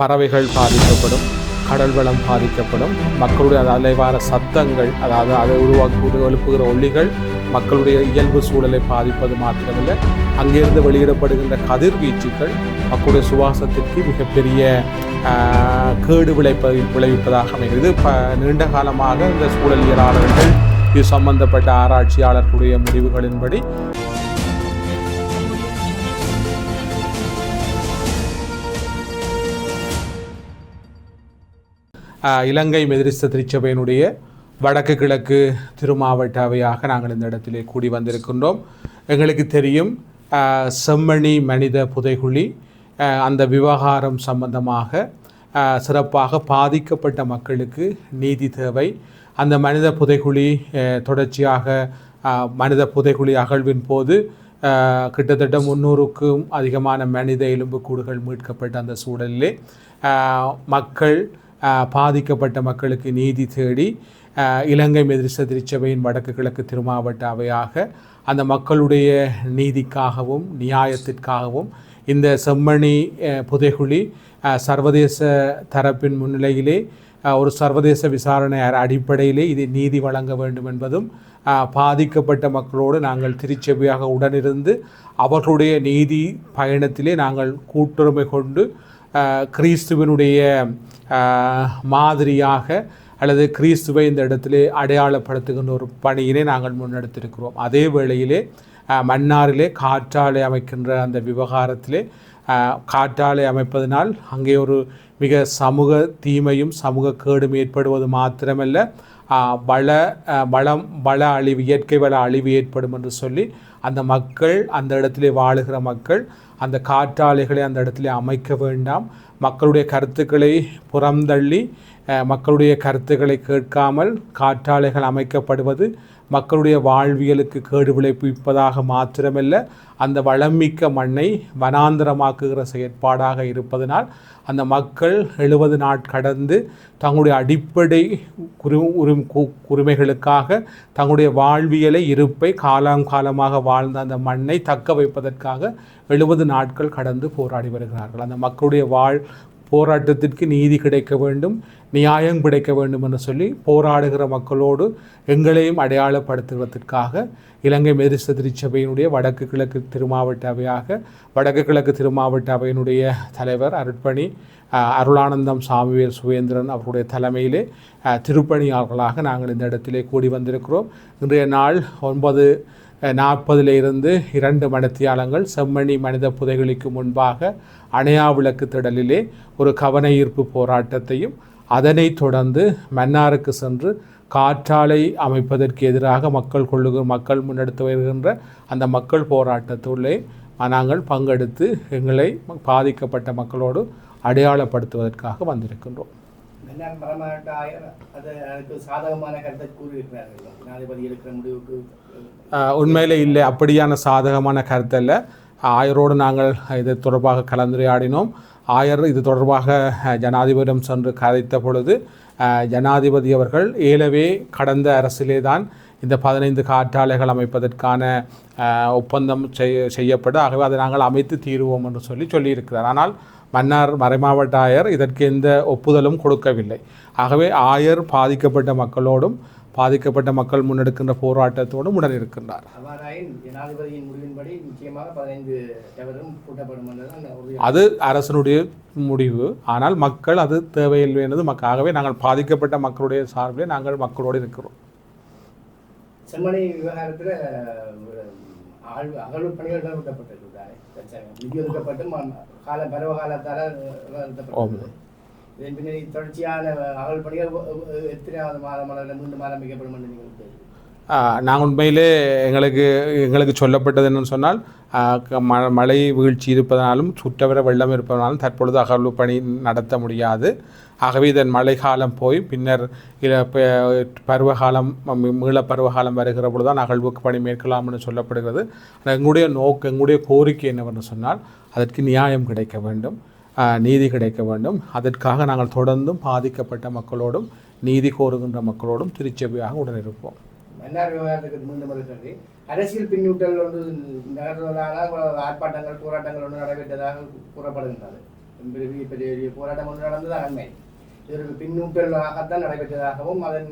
பறவைகள் பாதிக்கப்படும் கடல் வளம் பாதிக்கப்படும் மக்களுடைய அலைவார சத்தங்கள் அதாவது அதை உருவாக்க எழுப்புகிற ஒளிகள் மக்களுடைய இயல்பு சூழலை பாதிப்பது மாத்திரமல்ல. அங்கிருந்து வெளியிடப்படுகின்ற கதிர்வீச்சுகள் மக்களுடைய சுவாசத்திற்கு மிகப்பெரிய கேடு விளைப்ப விளைவிப்பதாக அமைகிறது. ப நீண்ட காலமாக இந்த சூழலியலாளர்கள் இது சம்பந்தப்பட்ட ஆராய்ச்சியாளர்களுடைய முடிவுகளின்படி இலங்கை மெதிரிஸ்த திருச்சபையினுடைய வடக்கு கிழக்கு திருமாவட்ட அவையாக நாங்கள் இந்த இடத்திலே கூடி வந்திருக்கின்றோம். எங்களுக்கு தெரியும் செம்மணி மனித புதைகுழி அந்த விவகாரம் சம்பந்தமாக சிறப்பாக பாதிக்கப்பட்ட மக்களுக்கு நீதி தேவை. அந்த மனித புதைகுழி தொடர்ச்சியாக மனித புதைகுழி அகழ்வின் போது கிட்டத்தட்ட முந்நூறுக்கும் அதிகமான மனித எலும்புக்கூடுகள் மீட்கப்பட்ட அந்த சூழலிலே மக்கள் பாதிக்கப்பட்ட மக்களுக்கு நீதி தேடி இலங்கை மெதிரிச திருச்சபையின் வடக்கு கிழக்கு திருமாவட்ட அவையாக அந்த மக்களுடைய நீதிக்காகவும் நியாயத்திற்காகவும் இந்த செம்மணி புதைகுழி சர்வதேச தரப்பின் முன்னிலையிலே ஒரு சர்வதேச விசாரணை அடிப்படையிலே இது நீதி வழங்க வேண்டும் என்பதும் பாதிக்கப்பட்ட மக்களோடு நாங்கள் திருச்சபையாக உடனிருந்து அவர்களுடைய நீதி பயணத்திலே நாங்கள் கூட்டுரிமை கொண்டு கிறிஸ்துவனுடைய மாதிரியாக அல்லது கிறிஸ்துவை இந்த இடத்திலே அடையாளப்படுத்துகின்ற ஒரு பணியினை நாங்கள் முன்னெடுத்திருக்கிறோம். அதே வேளையிலே மன்னாரிலே காற்றாலை அமைக்கின்ற அந்த விவகாரத்திலே காற்றாலை அமைப்பதனால் அங்கே ஒரு மிக சமூக தீமையும் சமூக கேடும் ஏற்படுவது மாத்திரமல்ல. வள வளம் வள அழிவு இயற்கை வள அழிவு ஏற்படும் என்று சொல்லி அந்த மக்கள் அந்த இடத்திலே வாழுகிற மக்கள் அந்த காற்றாலைகளை அந்த இடத்திலே அமைக்க வேண்டாம். மக்களுடைய கருத்துக்களை புறந்தள்ளி மக்களுடைய கருத்துக்களை கேட்காமல் காற்றாலைகள் அமைக்கப்படுவது மக்களுடைய வாழ்வியலுக்கு கேடு விளைவிப்பதாக மாத்திரமல்ல அந்த வளமிக்க மண்ணை வனாந்தரமாக்குகிற செயற்பாடாக இருப்பதனால் அந்த மக்கள் எழுபது நாட் கடந்து தங்களுடைய அடிப்படை குரு உரிம் உரிமைகளுக்காக தங்களுடைய வாழ்வியலை இருப்பை காலம் காலமாக வாழ்ந்த அந்த மண்ணை தக்க வைப்பதற்காக எழுபது நாட்கள் கடந்து போராடி வருகிறார்கள். அந்த மக்களுடைய வாழ் போராட்டத்திற்கு நீதி கிடைக்க வேண்டும் நியாயம் கிடைக்க வேண்டும் என்று சொல்லி போராடுகிற மக்களோடு எங்களையும் அடையாளப்படுத்துவதற்காக இலங்கை மெரிச திருச்சபையினுடைய வடக்கு கிழக்கு திருமாவட்ட அவையாக வடக்கு கிழக்கு திருமாவட்ட அவையினுடைய தலைவர் அருட்பணி அருளானந்தம் சாமிவேல் சுவேந்திரன் அவருடைய தலைமையிலே திருப்பணியாளர்களாக நாங்கள் இந்த இடத்திலே கூடி வந்திருக்கிறோம். இன்றைய நாள் ஒன்பது நாற்பதிலிருந்து இரண்டு மணித்தியாலங்கள் செம்மணி மனித புதைகளுக்கு முன்பாக அணையா விளக்கு திடலிலே ஒரு கவன ஈர்ப்பு போராட்டத்தையும் அதனைத் தொடர்ந்து மன்னாருக்கு சென்று காற்றாலை அமைப்பதற்கு எதிராக மக்கள் கொள்ளுகிற மக்கள் முன்னெடுத்து வருகின்ற அந்த மக்கள் போராட்டத்துள்ளே நாங்கள் பங்கெடுத்து எங்களை பாதிக்கப்பட்ட மக்களோடு அடையாளப்படுத்துவதற்காக வந்திருக்கின்றோம். மன்னார் மரமாவட்ட ஆயர் அது எனக்கு சாதகமான கருத்தை கூறியிருக்கிறார்கள். ஜனாதிபதி எடுக்கிற முடிவுக்கு உண்மையில் உண்மையிலே இல்லை. அப்படியான சாதகமான கருத்தல்ல ஆயரோடு நாங்கள் இது தொடர்பாக கலந்துரையாடினோம். ஆயர் இது தொடர்பாக ஜனாதிபதியிடம் சென்று கதைத்த பொழுது ஜனாதிபதி அவர்கள் ஏலவே கடந்த அரசிலே தான் இந்த பதினைந்து காற்றாலைகள் அமைப்பதற்கான ஒப்பந்தம் செய்ய செய்யப்படும் ஆகவே அதை நாங்கள் அமைத்து தீருவோம் என்று சொல்லி சொல்லியிருக்கிறார். ஆனால் மன்னார் மறைமாவட்ட ஆயர் இதற்கு எந்த ஒப்புதலும் கொடுக்கவில்லை. ஆகவே ஆயர் பாதிக்கப்பட்ட மக்களோடும் பாதிக்கப்பட்ட மக்கள் முன்னெடுக்கின்ற போராட்டத்தோடும் உடன் இருக்கின்றார் அது அரசனுடைய முடிவு. ஆனால் மக்கள் அது தேவையில்லை என்பது மக்க ஆகவே நாங்கள் பாதிக்கப்பட்ட மக்களுடைய சார்பிலே நாங்கள் மக்களோடு இருக்கிறோம். செம்மணி விவகாரத்தில் ஆள் அகழ்வு பணிகள் நிறுத்தப்பட்டிருக்கிறாரு நிதி ஒதுக்கப்பட்டு ம- கால பருவ காலத்தால் நிறுத்தப்பட்டது. இதன் பின்னணி தொடர்ச்சியான அகழ்வு பணிகள் எத்தனையாவது மாதம் மீண்டும் ஆரம்பிக்கப்படும் என்று நீங்கள் தெரிவிக்கிறீர்கள்? நாங்கள் உண்மையிலே எங்களுக்கு எங்களுக்கு சொல்லப்பட்டது என்னன்னு சொன்னால் ம மழை வீழ்ச்சி இருப்பதனாலும் சுற்றவர வெள்ளம் இருப்பதனாலும் தற்பொழுது அகழ்வு பணி நடத்த முடியாது. ஆகவே இதன் மழை காலம் போய் பின்னர் பருவகாலம் மீள பருவகாலம் வருகிற பொழுது தான் அகழ்வுக்கு பணி மேற்கொள்ளலாம்னு சொல்லப்படுகிறது. ஆனால் எங்களுடைய நோக்கு எங்களுடைய கோரிக்கை என்னவென்று சொன்னால் அதற்கு நியாயம் கிடைக்க வேண்டும். நீதி கிடைக்க வேண்டும். அதற்காக நாங்கள் தொடர்ந்தும் பாதிக்கப்பட்ட மக்களோடும் நீதி கோருகின்ற மக்களோடும் திருச்செவியாக உடனிருப்போம். மன்னார் விவகாரத்துக்கு மீண்டும் வருகிறது அரசியல் பின்னூட்டல் ஒன்று நகர்வதால் ஆர்ப்பாட்டங்கள் போராட்டங்கள் ஒன்று நடைபெற்றதாக கூறப்படுகின்றது. பெரிய பெரிய பெரிய போராட்டம் ஒன்று நடந்தது அண்மை. இதற்கு பின்னூட்டலாகத்தான் நடைபெற்றதாகவும் அதன்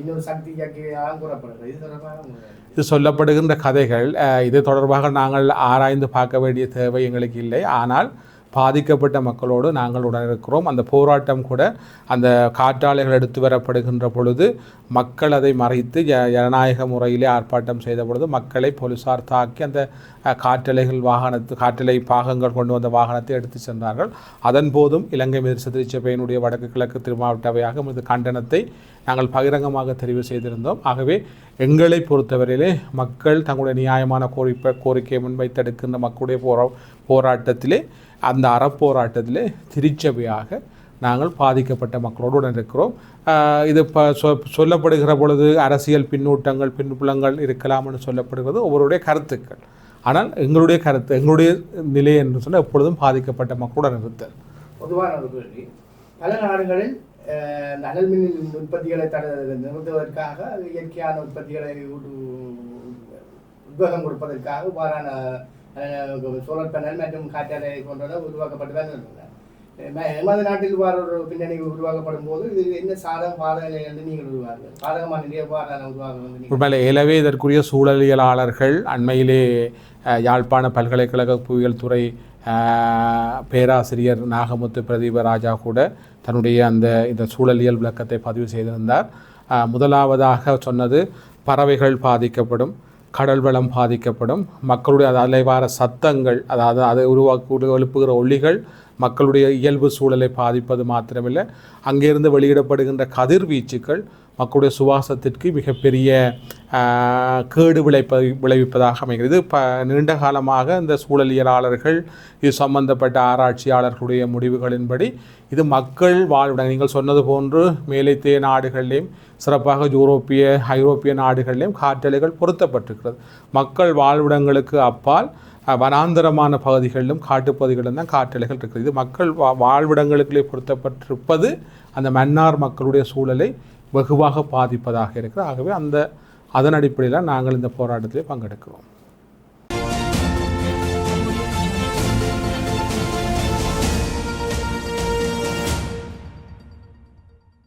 இன்னொரு சக்தி இயக்கியாக கூறப்படுகிறது. இது தொடர்பாக இது சொல்லப்படுகின்ற கதைகள் இது தொடர்பாக நாங்கள் ஆராய்ந்து பார்க்க வேண்டிய தேவை எங்களுக்கு இல்லை. ஆனால் பாதிக்கப்பட்ட மக்களோடு நாங்கள் உடனிருக்கிறோம். அந்த போராட்டம் கூட அந்த காற்றாலைகள் எடுத்து வரப்படுகின்ற பொழுது மக்கள் அதை மறைத்து ஜனநாயக முறையிலே ஆர்ப்பாட்டம் செய்த பொழுது மக்களை போலீஸார் தாக்கி அந்த காற்றலைகள் வாகனத்து காற்றலை பாகங்கள் கொண்டு வந்த வாகனத்தை எடுத்து சென்றார்கள். அதன் போதும் இலங்கை மீது திருச்சபையினுடைய வடக்கு கிழக்கு திருமாவட்டவையாக இது கண்டனத்தை நாங்கள் பகிரங்கமாக தெரிவு செய்திருந்தோம். ஆகவே எங்களை பொறுத்தவரையிலே மக்கள் தங்களுடைய நியாயமான கோரிப்பை கோரிக்கையை முன்வைத்தெடுக்கின்ற மக்களுடைய போரா போராட்டத்திலே அந்த அறப்போராட்டத்திலே திருச்சபையாக நாங்கள் பாதிக்கப்பட்ட மக்களோடு இருக்கிறோம். இது இப்போ சொ சொல்லப்படுகிற பொழுது அரசியல் பின்னூட்டங்கள் பின்புலங்கள் இருக்கலாம்னு சொல்லப்படுகிறது ஒவ்வொருடைய கருத்துக்கள். ஆனால் எங்களுடைய கருத்து எங்களுடைய நிலை என்று சொன்னால் எப்பொழுதும் பாதிக்கப்பட்ட மக்களுடன் இருத்தல். பொதுவான ஒரு கேள்வி. பல நாடுகளில் அனல் மின் உற்பத்திகளை தட நிறுத்துவதற்காக இயற்கையான உற்பத்திகளை உத்வேகம் கொடுப்பதற்காக இவ்வாறான சோலார் பேனல் மற்றும் காற்றாலை போன்றவை உருவாக்கப்பட்டு தான் எமது நாட்டில் இவ்வாறு ஒரு பின்னணி உருவாக்கப்படும் போது இது என்ன சாதக பாதகங்களை வந்து நீங்கள் உருவாங்க பாதகமான நிறைய எவ்வாறான உருவாகம் வந்து நீங்கள் உண்மையிலே எனவே இதற்குரிய சூழலியலாளர்கள் அண்மையிலே யாழ்ப்பாண பல்கலைக்கழக புவியியல் துறை பேராசிரியர் நாகமுத்து பிரதீப ராஜா கூட தன்னுடைய அந்த இந்த சூழலியல் விளக்கத்தை பதிவு செய்திருந்தார் முதலாவதாக சொன்னது பறவைகள் பாதிக்கப்படும் கடல் வளம் பாதிக்கப்படும். மக்களுடைய அலைவார சத்தங்கள் அதாவது அதை உருவாக்க எழுப்புகிற ஒளிகள் மக்களுடைய இயல்பு சூழலை பாதிப்பது மாத்திரமில்லை. அங்கிருந்து வெளியிடப்படுகின்ற கதிர்வீச்சுக்கள் மக்களுடைய சுவாசத்திற்கு மிகப்பெரிய கேடு விளைப்ப விளைவிப்பதாக அமைகிறது. ப நீண்ட காலமாக இந்த சூழலியலாளர்கள் இது சம்பந்தப்பட்ட ஆராய்ச்சியாளர்களுடைய முடிவுகளின்படி இது மக்கள் வாழ்விடம் நீங்கள் சொன்னது போன்று மேலைத்தே நாடுகளிலேயும் சிறப்பாக யூரோப்பிய ஐரோப்பிய நாடுகளிலேயும் காற்றலைகள் பொருத்தப்பட்டிருக்கிறது. மக்கள் வாழ்விடங்களுக்கு அப்பால் வனாந்தரமான பகுதிகளிலும் காட்டுப்பகுதிகளிலும் தான் காற்றலைகள் இருக்குது. இது மக்கள் வா வாழ்விடங்களுக்குள்ளே பொருத்தப்பட்டிருப்பது அந்த மன்னார் மக்களுடைய சூழலை வெகுவாக பாதிப்பதாக இருக்கிறது ஆகவே அந்த அதன் அடிப்படையில் நாங்கள் இந்த போராட்டத்திலே பங்கெடுக்கிறோம்.